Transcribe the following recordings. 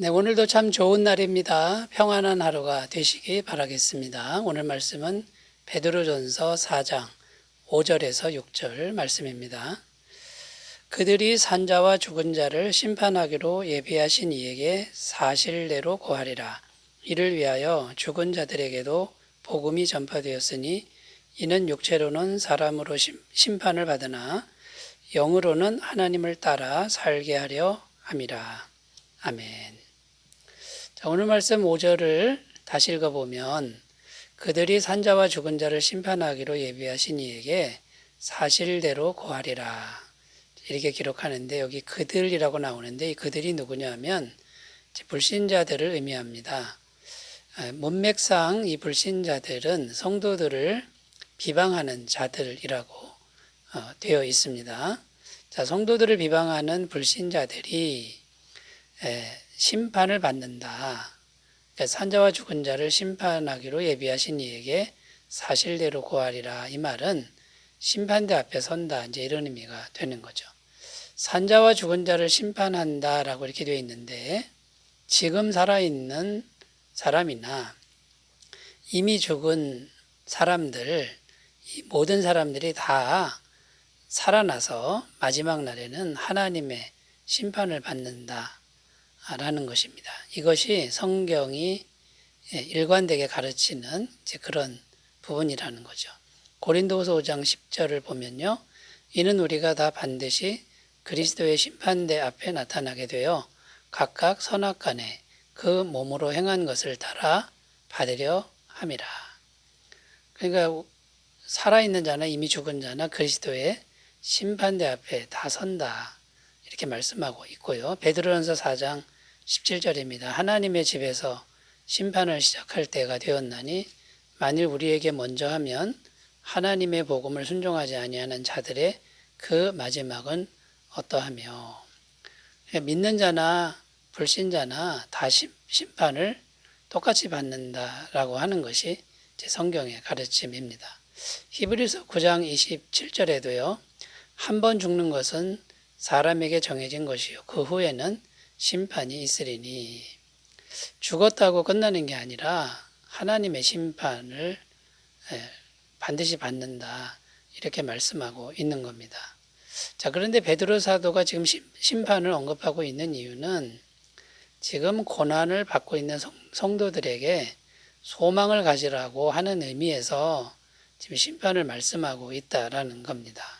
네, 오늘도 참 좋은 날입니다. 평안한 하루가 되시기 바라겠습니다. 오늘 말씀은 베드로전서 4장 5절에서 6절 말씀입니다. 그들이 산자와 죽은 자를 심판하기로 예비하신 이에게 사실대로 고하리라. 이를 위하여 죽은 자들에게도 복음이 전파되었으니 이는 육체로는 사람으로 심- 심판을 받으나 영으로는 하나님을 따라 살게 하려 함이라. 아멘. 자, 오늘 말씀 5절을 다시 읽어보면 그들이 산자와 죽은 자를 심판하기로 예비하신 이에게 사실대로 고하리라. 이렇게 기록하는데 여기 그들이라고 나오는데 이 그들이 누구냐면 불신자들을 의미합니다. 아, 문맥상 이 불신자들은 성도들을 비방하는 자들이라고 어, 되어 있습니다. 자, 성도들을 비방하는 불신자들이 에, 심판을 받는다. 그러니까 산자와 죽은 자를 심판하기로 예비하신 이에게 사실대로 고하리라. 이 말은 심판대 앞에 선다. 이제 이런 의미가 되는 거죠. 산자와 죽은 자를 심판한다라고 이렇게 되어 있는데 지금 살아있는 사람이나 이미 죽은 사람들, 이 모든 사람들이 다 살아나서 마지막 날에는 하나님의 심판을 받는다. 라는 것입니다. 이것이 성경이 예, 일관되게 가르치는 그런 부분이라는 거죠. 고린도후서 5장 10절을 보면요. 이는 우리가 다 반드시 그리스도의 심판대 앞에 나타나게 되어 각각 선악 간에 그 몸으로 행한 것을 따라 받으려 함이라. 그러니까 살아있는 자나 이미 죽은 자나 그리스도의 심판대 앞에 다 선다. 이렇게 말씀하고 있고요. 베드로전서 4장 17절입니다. 하나님의 집에서 심판을 시작할 때가 되었나니 만일 우리에게 먼저 하면 하나님의 복음을 순종하지 아니하는 자들의 그 마지막은 어떠하며 믿는 자나 불신자나 다 심- 심판을 똑같이 받는다라고 하는 것이 제 성경의 가르침입니다. 히브리서 9장 27절에도요. 한 번 죽는 것은 사람에게 정해진 것이요 그 후에는 심판이 있으리니 죽었다고 끝나는 게 아니라 하나님의 심판을 예, 반드시 받는다 이렇게 말씀하고 있는 겁니다. 자 그런데 베드로 사도가 지금 심- 심판을 언급하고 있는 이유는 지금 고난을 받고 있는 성, 성도들에게 소망을 가지라고 하는 의미에서 지금 심판을 말씀하고 있다라는 겁니다.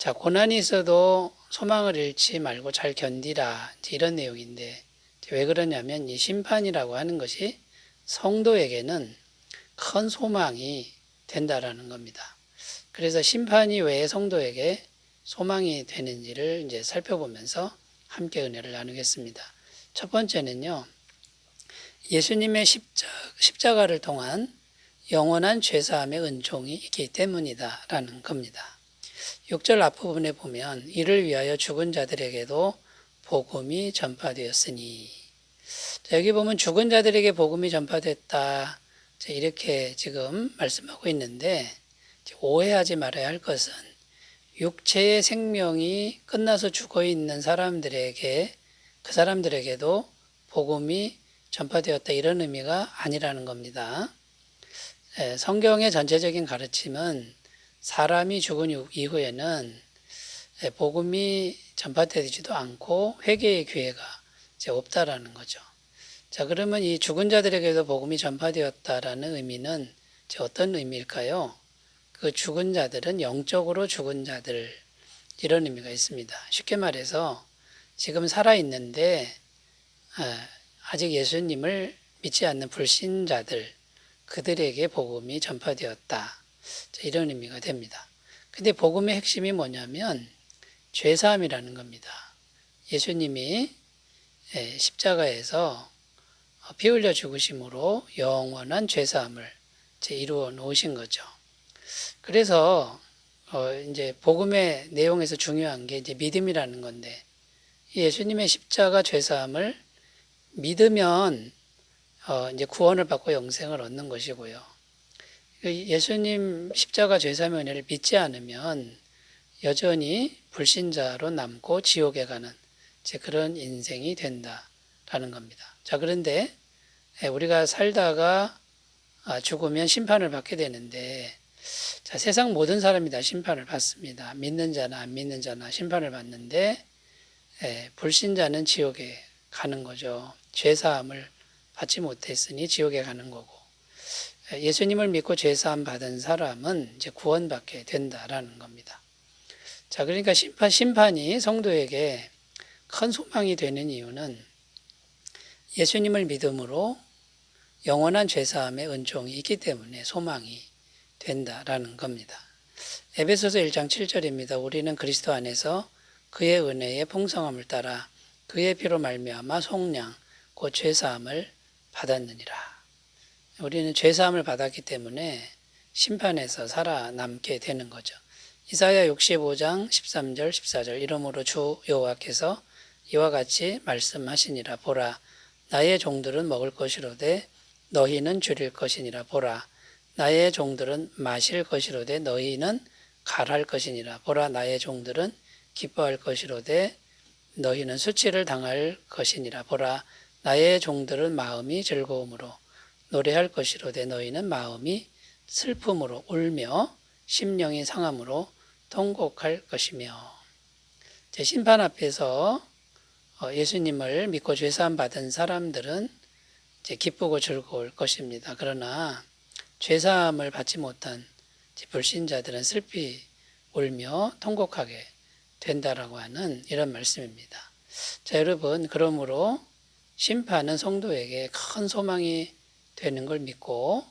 자, 고난이 있어도 소망을 잃지 말고 잘 견디라. 이런 내용인데, 왜 그러냐면 이 심판이라고 하는 것이 성도에게는 큰 소망이 된다라는 겁니다. 그래서 심판이 왜 성도에게 소망이 되는지를 이제 살펴보면서 함께 은혜를 나누겠습니다. 첫 번째는요, 예수님의 십자, 십자가를 통한 영원한 죄사함의 은총이 있기 때문이다라는 겁니다. 6절 앞부분에 보면 이를 위하여 죽은 자들에게도 복음이 전파되었으니 자, 여기 보면 죽은 자들에게 복음이 전파됐다 자, 이렇게 지금 말씀하고 있는데 오해하지 말아야 할 것은 육체의 생명이 끝나서 죽어 있는 사람들에게 그 사람들에게도 복음이 전파되었다 이런 의미가 아니라는 겁니다. 예, 성경의 전체적인 가르침은 사람이 죽은 이후- 이후에는 예, 복음이 전파되지도 않고 회개의 기회가 이제 없다라는 거죠. 자, 그러면 이 죽은 자들에게도 복음이 전파되었다라는 의미는 이제 어떤 의미일까요? 그 죽은 자들은 영적으로 죽은 자들 이런 의미가 있습니다. 쉽게 말해서 지금 살아 있는데 아, 아직 예수님을 믿지 않는 불신자들 그들에게 복음이 전파되었다. 자, 이런 의미가 됩니다. 근데 복음의 핵심이 뭐냐면 죄사함이라는 겁니다. 예수님이 예, 십자가에서 피 흘려 죽으심으로 영원한 죄사함을 이루어 놓으신 거죠. 그래서 어 이제 복음의 내용에서 중요한 게 이제 믿음이라는 건데 예수님의 십자가 죄사함을 믿으면 어 이제 구원을 받고 영생을 얻는 것이고요. 예수님 십자가 은혜를 믿지 않으면 여전히 불신자로 남고 지옥에 가는 이제 그런 인생이 된다. 된다라는 겁니다. 자, 그런데 예, 우리가 살다가 아, 죽으면 심판을 받게 되는데 자, 세상 모든 사람이 다 심판을 받습니다. 믿는 자나 안 믿는 자나 심판을 받는데 예, 불신자는 지옥에 가는 거죠. 죄 사함을 받지 못했으니 지옥에 가는 거고 예, 예수님을 믿고 죄 사함 받은 사람은 이제 구원받게 된다라는 겁니다. 자, 그러니까 심판 심판이 성도에게 큰 소망이 되는 이유는 예수님을 믿음으로 영원한 죄사함의 은총이 있기 때문에 소망이 된다라는 겁니다. 에베소서 1장 7절입니다. 우리는 그리스도 안에서 그의 은혜의 풍성함을 따라 그의 피로 말미암아 속량 곧 죄사함을 받았느니라. 우리는 죄사함을 받았기 때문에 심판에서 살아남게 되는 거죠. 이사야 65장 13절 14절 이러므로 주 여호와께서 이와 같이 말씀하시니라 보라. 나의 종들은 먹을 것이로되 너희는 줄일 것이니라 보라. 나의 종들은 마실 것이로되 너희는 갈할 것이니라 보라. 나의 종들은 기뻐할 것이로되 너희는 수치를 당할 것이니라 보라. 나의 종들은 마음이 즐거움으로 노래할 것이로되 너희는 마음이 슬픔으로 울며 심령이 상함으로 통곡할 것이며 제 심판 앞에서 어, 예수님을 믿고 죄사함 받은 사람들은 이제 기쁘고 즐거울 것입니다. 그러나 죄사함을 받지 못한 불신자들은 슬피 울며 통곡하게 된다라고 하는 이런 말씀입니다. 자, 여러분, 그러므로 심판은 성도에게 큰 소망이 되는 걸 믿고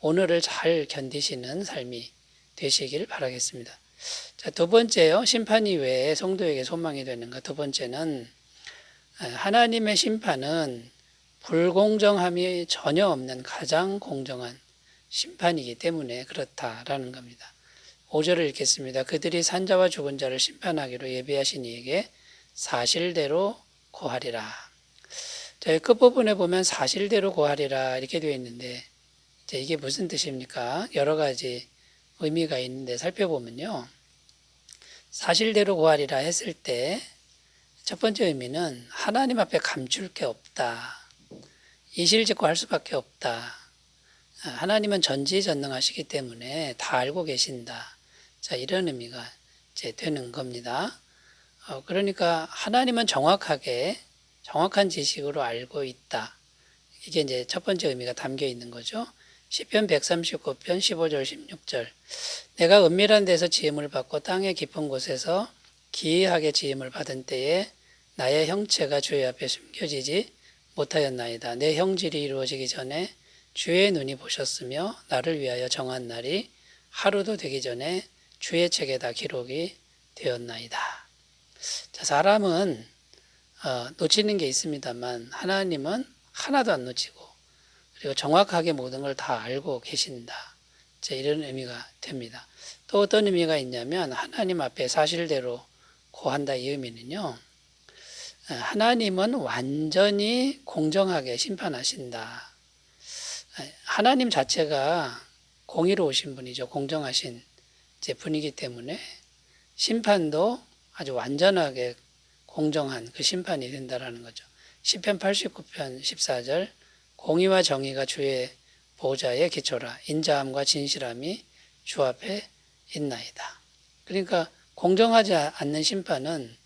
오늘을 잘 견디시는 삶이 되시길 바라겠습니다. 자, 두 번째요. 심판 이외에 성도에게 소망이 되는가? 두 번째는 하나님의 심판은 불공정함이 전혀 없는 가장 공정한 심판이기 때문에 그렇다라는 겁니다. 5절을 읽겠습니다. 그들이 산자와 죽은 자를 심판하기로 예비하신 이에게 사실대로 고하리라. 자, 끝부분에 보면 사실대로 고하리라 이렇게 되어 있는데 이게 무슨 뜻입니까? 여러 가지 의미가 있는데 살펴보면요. 사실대로 고하리라 했을 때 첫 번째 의미는 하나님 앞에 감출 게 없다. 이실직고 할 수밖에 없다. 하나님은 전지전능하시기 때문에 다 알고 계신다. 자, 이런 의미가 이제 되는 겁니다. 어, 그러니까 하나님은 정확하게 정확한 지식으로 알고 있다. 이게 이제 첫 번째 의미가 담겨 있는 거죠. 시편 139편 15절 16절 내가 은밀한 데서 지음을 받고 땅의 깊은 곳에서 기이하게 지음을 받은 때에 나의 형체가 주의 앞에 숨겨지지 못하였나이다. 내 형질이 이루어지기 전에 주의 눈이 보셨으며 나를 위하여 정한 날이 하루도 되기 전에 주의 책에 다 기록이 되었나이다. 자, 사람은 어, 놓치는 게 있습니다만 하나님은 하나도 안 놓치고 그리고 정확하게 모든 걸 다 알고 계신다. 자, 이런 의미가 됩니다. 또 어떤 의미가 있냐면 하나님 앞에 사실대로 고한다 이 의미는요. 하나님은 완전히 공정하게 심판하신다. 하나님 자체가 공의로우신 분이죠. 공정하신 분이기 때문에 심판도 아주 완전하게 공정한 그 심판이 된다라는 거죠. 10편 89편 14절 공의와 정의가 주의 보좌에 기초라 인자함과 진실함이 주 앞에 있나이다. 그러니까 공정하지 않는 심판은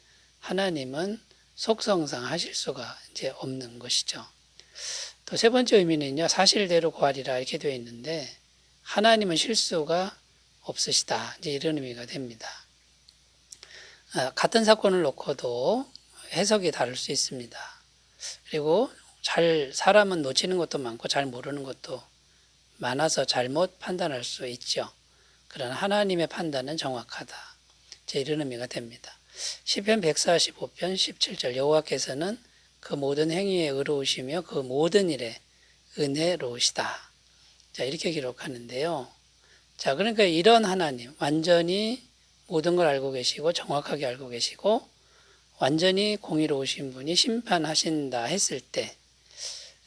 하나님은 속성상 하실 수가 이제 없는 것이죠. 또 세 번째 의미는요, 사실대로 구하리라 이렇게 되어 있는데, 하나님은 실수가 없으시다. 이제 이런 의미가 됩니다. 아, 같은 사건을 놓고도 해석이 다를 수 있습니다. 그리고 잘, 사람은 놓치는 것도 많고 잘 모르는 것도 많아서 잘못 판단할 수 있죠. 그러나 하나님의 판단은 정확하다. 제 이런 의미가 됩니다. 시편 145편 17절 여호와께서는 그 모든 행위에 의로우시며 그 모든 일에 은혜로우시다. 자, 이렇게 기록하는데요. 자, 그러니까 이런 하나님, 완전히 모든 걸 알고 계시고 정확하게 알고 계시고 완전히 공의로우신 분이 심판하신다 했을 때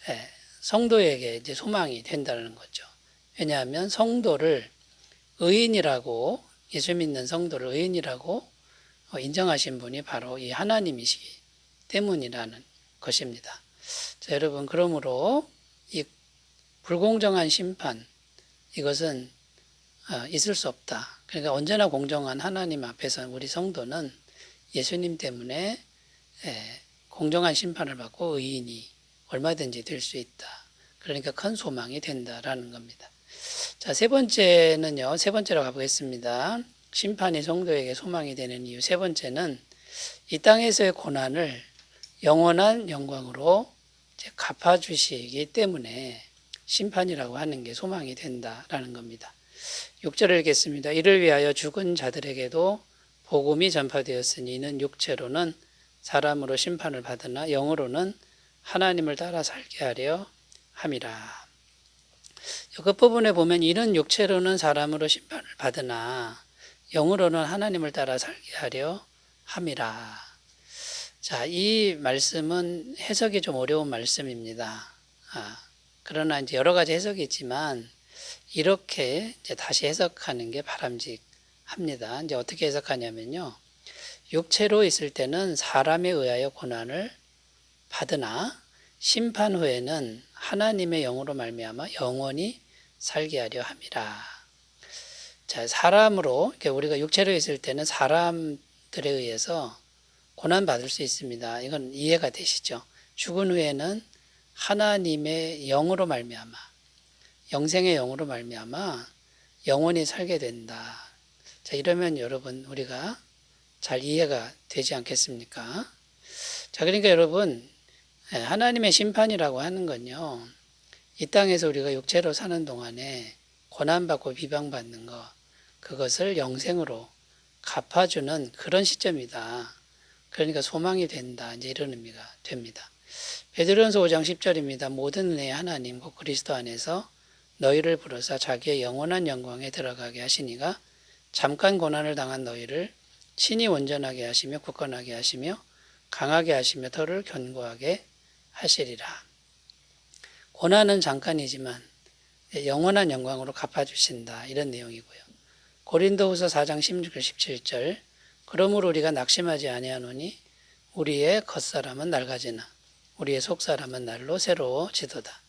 예, 성도에게 이제 소망이 된다는 거죠. 왜냐하면 성도를 의인이라고 예수 믿는 성도를 의인이라고 인정하신 분이 바로 이 하나님이시기 때문이라는 것입니다. 자, 여러분, 그러므로 이 불공정한 심판, 이것은 어, 있을 수 없다. 그러니까 언제나 공정한 하나님 앞에서 우리 성도는 예수님 때문에 예, 공정한 심판을 받고 의인이 얼마든지 될 수 있다. 그러니까 큰 소망이 된다라는 겁니다. 자, 세 번째는요, 세 번째로 가보겠습니다. 심판이 성도에게 소망이 되는 이유. 세 번째는 이 땅에서의 고난을 영원한 영광으로 갚아주시기 때문에 심판이라고 하는 게 소망이 된다라는 겁니다. 6절을 읽겠습니다. 이를 위하여 죽은 자들에게도 복음이 전파되었으니 이는 육체로는 사람으로 심판을 받으나 영으로는 하나님을 따라 살게 하려 함이라. 그 끝부분에 보면 이는 육체로는 사람으로 심판을 받으나 영으로는 하나님을 따라 살게 하려 함이라. 자, 이 말씀은 해석이 좀 어려운 말씀입니다. 아, 그러나 이제 여러 가지 해석이 있지만 이렇게 이제 다시 해석하는 게 바람직합니다. 이제 어떻게 해석하냐면요. 육체로 있을 때는 사람에 의하여 고난을 받으나 심판 후에는 하나님의 영으로 말미암아 영원히 살게 하려 함이라. 자, 사람으로 우리가 육체로 있을 때는 사람들에 의해서 고난 받을 수 있습니다. 이건 이해가 되시죠? 죽은 후에는 하나님의 영으로 말미암아 영생의 영으로 말미암아 영원히 살게 된다. 자, 이러면 여러분 우리가 잘 이해가 되지 않겠습니까? 자, 그러니까 여러분 예, 하나님의 심판이라고 하는 건요. 이 땅에서 우리가 육체로 사는 동안에 고난받고 비방받는 것, 그것을 영생으로 갚아주는 그런 시점이다. 그러니까 소망이 된다. 이제 이런 의미가 됩니다. 베드로전서 5장 10절입니다. 모든 은혜의 하나님 곧 그리스도 안에서 너희를 부르사 자기의 영원한 영광에 들어가게 하시니가 잠깐 고난을 당한 너희를 친히 온전하게 하시며 굳건하게 하시며 강하게 하시며 더를 견고하게 하시리라. 고난은 잠깐이지만 영원한 영광으로 갚아주신다. 이런 내용이고요. 고린도후서 4장 16절 17절 그러므로 우리가 낙심하지 아니하노니 우리의 겉사람은 낡아지나 우리의 속사람은 날로 새로워지도다.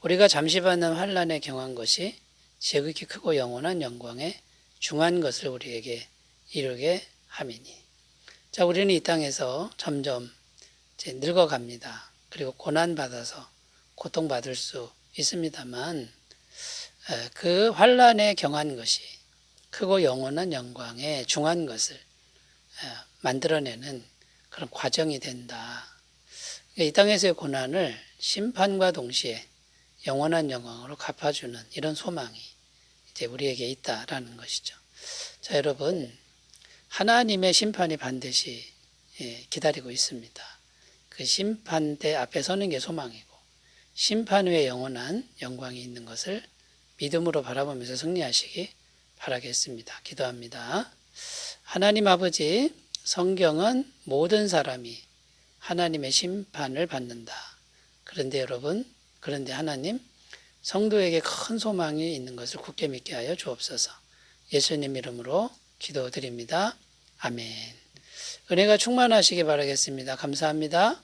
우리가 잠시 받는 환란에 경한 것이 지극히 크고 영원한 영광에 중한 것을 우리에게 이루게 함이니. 자, 우리는 이 땅에서 점점 늙어갑니다. 그리고 고난 받아서 고통 받을 수 있습니다만 그 환란에 경한 것이 크고 영원한 영광에 중한 것을 만들어내는 그런 과정이 된다. 이 땅에서의 고난을 심판과 동시에 영원한 영광으로 갚아주는 이런 소망이 이제 우리에게 있다라는 것이죠. 자, 여러분, 하나님의 심판이 반드시 예, 기다리고 있습니다. 그 심판대 앞에 서는 게 소망이고, 심판 후에 영원한 영광이 있는 것을 믿음으로 바라보면서 승리하시기 바라겠습니다. 기도합니다. 하나님 아버지, 성경은 모든 사람이 하나님의 심판을 받는다. 그런데 여러분, 그런데 하나님, 성도에게 큰 소망이 있는 것을 굳게 믿게 하여 주옵소서. 예수님 이름으로 기도드립니다. 아멘. 은혜가 충만하시기 바라겠습니다. 감사합니다.